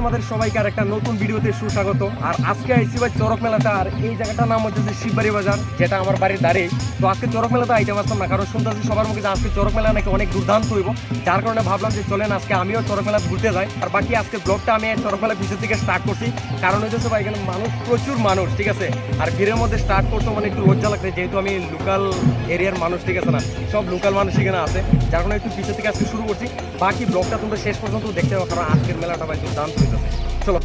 তোমাদের সবাইকে আর একটা নতুন ভিডিওতে সুস্বাগত। আর আজকে আইসি ভাই চরক মেলাতে, আর এই জায়গাটার নাম হচ্ছে শিববাড়ি বাজার, যেটা আমার বাড়ির ধারে। তো আজকে চরক মেলাতে আইতে পারতাম না, কারণ শুনতেছি সবার মুখে যে আজকে চরক মেলা নাকি অনেক দুর্দান্ত হইব। যার কারণে ভাবলাম যে চলেন, আজকে আমিও চরক মেলা ঘুরতে যাই। আর বাকি আজকে ব্লগটা আমি চরক মেলা পিছের থেকে স্টার্ট করছি। কারণ হইতেছে ভাই, এখানে মানুষ, প্রচুর মানুষ, ঠিক আছে? আর ভিড়ের মধ্যে স্টার্ট করতে মানে একটু লজ্জা লাগছে, যেহেতু আমি লোকাল এরিয়ার মানুষ, ঠিক আছে না? সব লোকাল মানুষ এখানে আছে। যার কারণে একটু পিছের থেকে আজকে শুরু করছি। বাকি ব্লগটা তোমরা শেষ পর্যন্ত দেখতে পাবো কারণ আজকের মেলাটা ভাই দুর্দান্ত 这个没事吧？